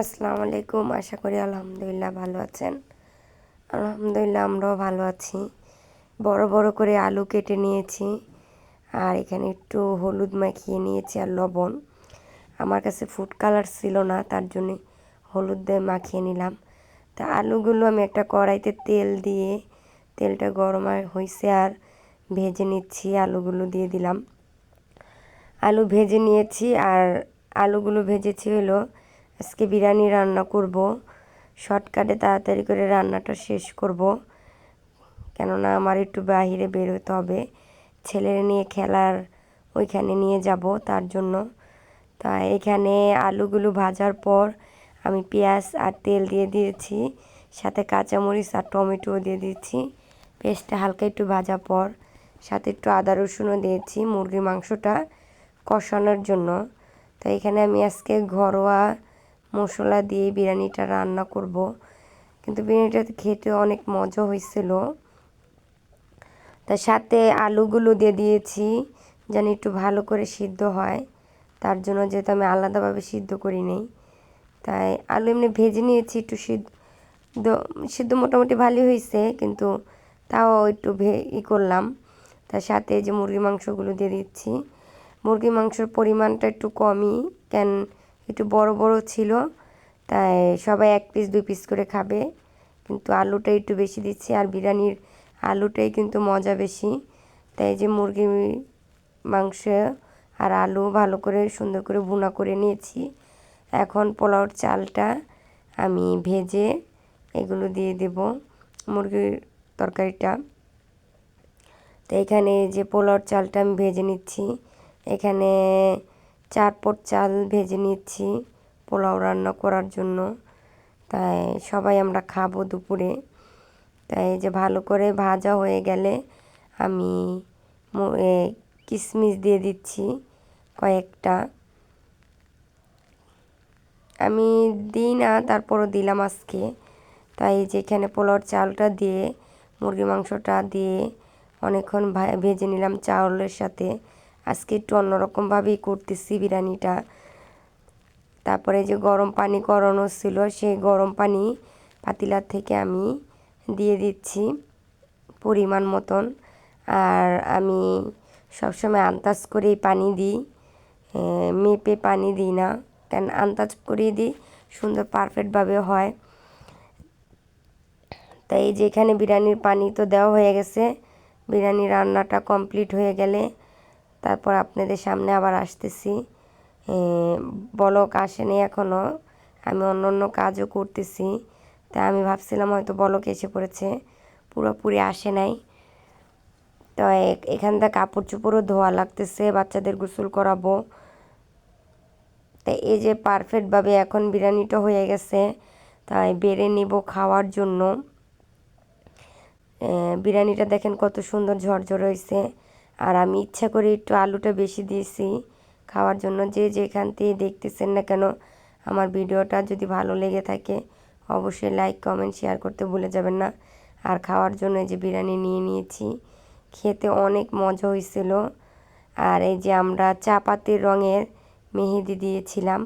আসসালামু আলাইকুম। আশা করি আলহামদুলিল্লাহ ভালো আছেন। আলহামদুলিল্লাহ আমরাও ভালো আছি। বড় বড় করে আলু কেটে নিয়েছি। আর এখানে একটু হলুদ মাখিয়ে নিয়েছি আর লবণ। আমার কাছে ফুড কালার ছিল না, তার জন্যে হলুদ দিয়ে মাখিয়ে নিলাম। তা আলুগুলো আমি একটা কড়াইতে তেল দিয়ে, তেলটা গরম হয়েছে আর ভেজে নিচ্ছি, আলুগুলো দিয়ে দিলাম। আলু ভেজে নিয়েছি আর আলুগুলো ভেজেছি হলো আজকে বিরিয়ানি রান্না করব। শর্টকাটে তাড়াতাড়ি করে রান্নাটা শেষ করব। কেননা আমার একটু বাহিরে বের হতে হবে। ছেলের নিয়ে খেলার ওইখানে নিয়ে যাব তার জন্য। তা এখানে আলুগুলো ভাজার পর আমি পেঁয়াজ আর তেল দিয়ে দিয়েছি, সাথে কাঁচামরিচ আর টমেটোও দিয়ে দিয়েছি। পেস্টটা হালকা একটু ভাজা পর সাথে একটু আদা রসুনও দিয়েছি মুরগির মাংসটা কষানোর জন্য। তো এখানে আমি আজকে ঘরোয়া মশলা দিয়ে বিরিয়ানিটা রান্না করব। কিন্তু বিরিয়ানিটা খেতে অনেক মজা হয়েছিল। তার সাথে আলুগুলো দিয়ে দিয়েছি যেন একটু ভালো করে সিদ্ধ হয়। তার জন্য যেহেতু আমি আলাদাভাবে সিদ্ধ করি নেই তাই আলু এমনি ভেজে নিয়েছি একটু সিদ্ধ সিদ্ধ মোটামুটি ভালোই হয়েছে, কিন্তু তাও একটু ভে, ই করলাম। তার সাথে যে মুরগি মাংসগুলো দিয়ে দিচ্ছি। মুরগি মাংসের পরিমাণটা একটু কমই, কেন একটু বড় বড় ছিল, তাই সবাই এক পিস দুই পিস করে খাবে। কিন্তু আলুটা একটু বেশি দিচ্ছি, আর বিরিয়ানির আলুটাই কিন্তু মজা বেশি। তাই যে মুরগি, মাংস আর আলু ভালো করে, সুন্দর করে ভুনা করে নিয়েছি। এখন পোলাওর চালটা আমি ভেজে এগুলো দিয়ে দেব, মুরগির তরকারিটা। তো এখানে যে পোলাওর চালটা আমি ভেজে নিচ্ছি, এখানে চার পট চাল ভেজে নিচ্ছি, পোলাও রান্না করার জন্য। তাই সবাই আমরা খাব দুপুরে। তাই যে ভালো করে ভাজা হয়ে গেলে আমি কিশমিশ দিয়ে দিচ্ছি কয়েকটা। আমি দিই না, তারপরও দিলাম আজকে। তাই যেখানে পোলাওর চালটা দিয়ে মুরগি মাংসটা দিয়ে অনেকক্ষণ ভেজে নিলাম চাউলের সাথে। আজকে একটু অন্যরকমভাবেই করতেছি বিরিয়ানিটা। তারপরে যে গরম পানি করানো ছিল, সেই গরম পানি পাতিলার থেকে আমি দিয়ে দিচ্ছি পরিমাণ মতন। আর আমি সবসময় আন্দাজ করেই পানি দিই মেপে পানি দিই না। কেন আন্দাজ করেই দিই, সুন্দর পারফেক্টভাবে হয়। তাই যেখানে বিরিয়ানির পানি তো দেওয়া হয়ে গেছে বিরিয়ানি রান্নাটা কমপ্লিট হয়ে গেলে তারপর আপনাদের সামনে আবার আসতেছি। বলক আসেনি এখনও আমি অন্য অন্য কাজও করতেছি। তাই আমি ভাবছিলাম হয়তো বলক এসে পড়েছে। পুরোপুরি আসে নাই। তো এখান থেকে কাপড় চোপড়ও ধোয়া লাগতেছে, বাচ্চাদের গোসল করাবো। তাই এই যে পারফেক্টভাবে এখন বিরিয়ানিটা হয়ে গেছে, তাই বেড়ে নিব খাওয়ার জন্য। বিরিয়ানিটা দেখেন কত সুন্দর ঝরঝর হয়েছে আর আমি ইচ্ছা করে একটু আলুটা বেশি দিয়েছি খাওয়ার জন্য। যে যেখান থেকে দেখতেছেন না কেন, আমার ভিডিওটা যদি ভালো লেগে থাকে, অবশ্যই লাইক, কমেন্ট, শেয়ার করতে ভুলে যাবেন না। আর খাওয়ার জন্য যে বিরিয়ানি নিয়ে নিয়েছি, খেতে অনেক মজা হয়েছিল। আর এই যে আমরা চা পাতির রঙের মেহেদি দিয়েছিলাম,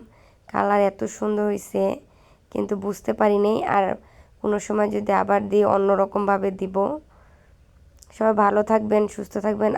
কালার এত সুন্দর হয়েছে, কিন্তু বুঝতে পারি পারিনি আর কোনো সময় যদি আবার দিই, অন্যরকমভাবে দিব। সবাই ভালো থাকবেন, সুস্থ থাকবেন।